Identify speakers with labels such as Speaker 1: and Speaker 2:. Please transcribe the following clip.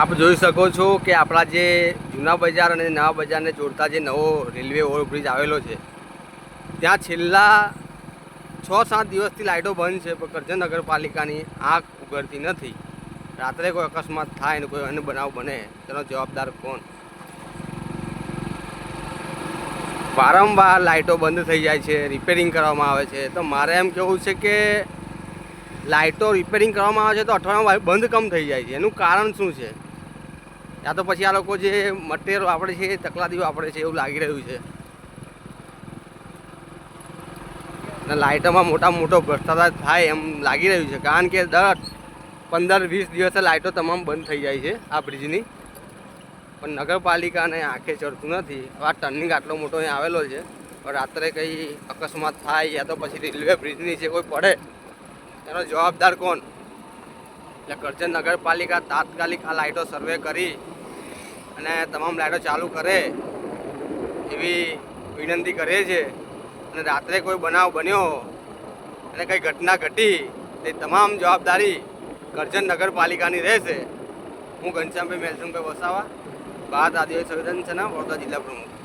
Speaker 1: આપ જોઈ શકો છો કે આપણા જે જૂના બજાર અને નવા બજારને જોડતા જે નવો રેલવે ઓવરબ્રિજ આવેલો છે, ત્યાં છેલ્લા છ સાત દિવસથી લાઇટો બંધ છે, પણ કરજણ નગરપાલિકાની આંખ ઉગરતી નથી. રાત્રે કોઈ અકસ્માત થાય ને કોઈ અન્ય બનાવ બને, તેનો જવાબદાર કોણ? વારંવાર લાઇટો બંધ થઈ જાય છે રિપેરિંગ કરવામાં આવે છે. તો મારે એમ કહેવું છે કે લાઇટો રિપેરિંગ કરવામાં આવે છે તો અઠવાડિયામાં બંધ કમ થઈ જાય છે. એનું કારણ શું છે? યા તો પછી આ લોકો જે મટીરિયલ વાપરે છે એ તકલાદી વાપરે છે, એવું લાગી રહ્યું છે. અને લાઇટોમાં મોટા મોટો ભ્રષ્ટાચાર થાય એમ લાગી રહ્યું છે. કારણ કે દર પંદર વીસ દિવસે લાઇટો તમામ બંધ થઈ જાય છે આ બ્રિજની. પણ નગરપાલિકાને આંખે ચડતું નથી. આ ટર્નિંગ આટલો મોટો અહીં આવેલો છે. પણ રાત્રે કંઈ અકસ્માત થાય યા તો પછી રેલવે બ્રિજની છે કોઈ પડે, એનો જવાબદાર કોણ? એટલે કરજણ નગરપાલિકા તાત્કાલિક આ લાઇટો સર્વે કરી અને તમામ લાઇટો ચાલુ કરે એવી વિનંતી કરે છે અને રાત્રે કોઈ બનાવ બન્યો અને કંઈ ઘટના ઘટી, તે તમામ જવાબદારી કરજણ નગરપાલિકાની રહેશે. હું ઘનશ્યામભાઈ મેલસુમભાઈ વસાવા ભારત આદિવાસી સંવેદન છે વડોદરા જિલ્લા પ્રમુખ.